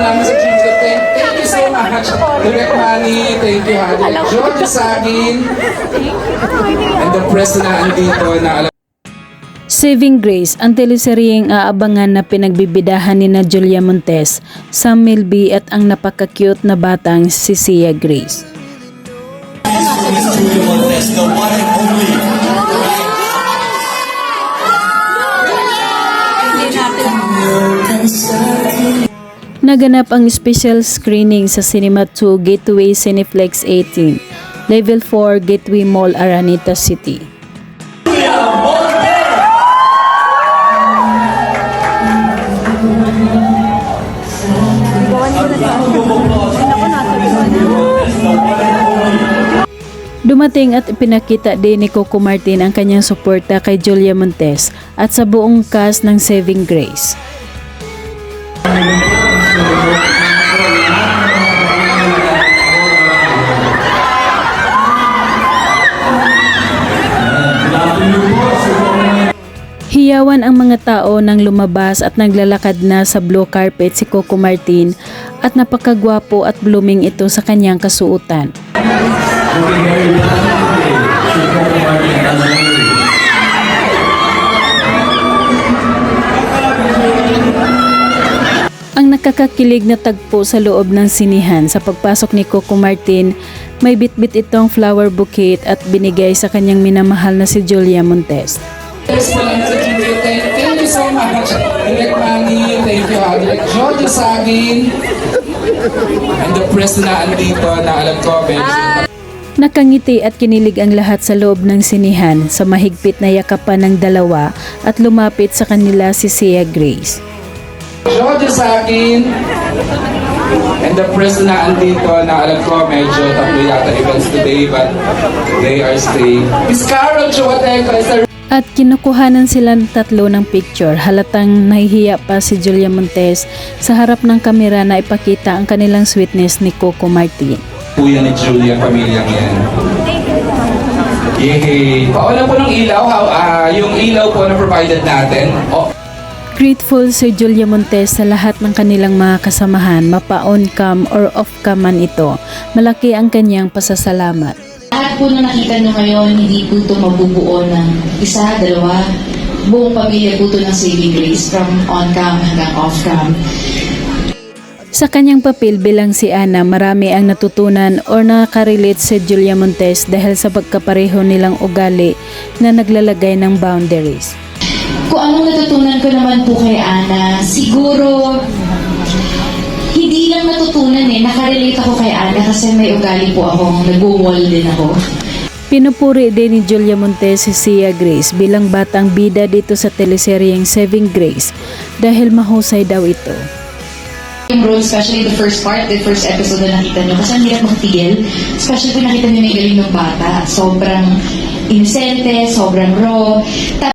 namin sa Dream Club. Thank, thank you so much. Direct Manny, thank you. Direct George Sagin. And the press na andito na alam Saving Grace, ang teleseryeng aabangan na pinagbibidahan ni na Julia Montes, Sam Milby at ang napaka-cute na batang si Sia Grace. Naganap ang special screening sa Cinema 2 Gateway Cineplex 18, Level 4 Gateway Mall Araneta City. Dumating at ipinakita din ni Coco Martin ang kanyang suporta kay Julia Montes at sa buong cast ng Saving Grace. Hiyawan ang mga tao nang lumabas at naglalakad na sa blue carpet si Coco Martin at napakagwapo at blooming ito sa kanyang kasuotan. Ang nakakakilig na tagpo sa loob ng sinihan sa pagpasok ni Coco Martin, may bitbit itong flower bouquet at binigay sa kanyang minamahal na si Julia Montes. Sa Dream Club. Thank, thank you so much. Direct Manny, thank you ha. Direct George Sagin. And the press na andito na alam ko medyo Nakangiti at kinilig ang lahat sa loob ng sinihan sa mahigpit na yakapan ng dalawa at lumapit sa kanila si Sia Grace. George Sagin. And the press na andito na alam ko medyo tatlo yata events today but they are staying. Miss Carol Chuateco is a At kinukuhanan sila ng tatlo ng picture. Halatang nahihiya pa si Julia Montes sa harap ng kamera na ipakita ang kanilang sweetness ni Coco Martin. kuya ni Julia pamilyang yan. Yehey! Pauna po ng ilaw, how, ah, yung ilaw po na provided natin. Oh, Grateful si Julia Montes sa lahat ng kanilang mga kasamahan, mapa-on cam or off cam man ito. Malaki ang kanyang pasasalamat. Po na nakita nyo ngayon, hindi po ito mabubuo ng isa, dalawa. Buong pamilya po ito ng Saving Grace from on-cam hanggang off-cam. Sa kanyang papel bilang si Ana, marami ang natutunan o nakaka-relate si Julia Montes dahil sa pagkapareho nilang ugali na naglalagay ng boundaries. Kung anong natutunan ko naman po kay Ana, siguro nakarelate ako kay Ana kasi may ugali po akong nag-wall din ako. Pinupuri din ni Julia Montes si Sia Grace bilang batang bida dito sa teleseryeng Saving Grace dahil mahusay daw ito. Yung role, especially the first part, the first episode na nakita nyo, kasi ang hirap magtigil. Especially kung nakita nyo may galing ng bata. Sobrang inosente, sobrang raw.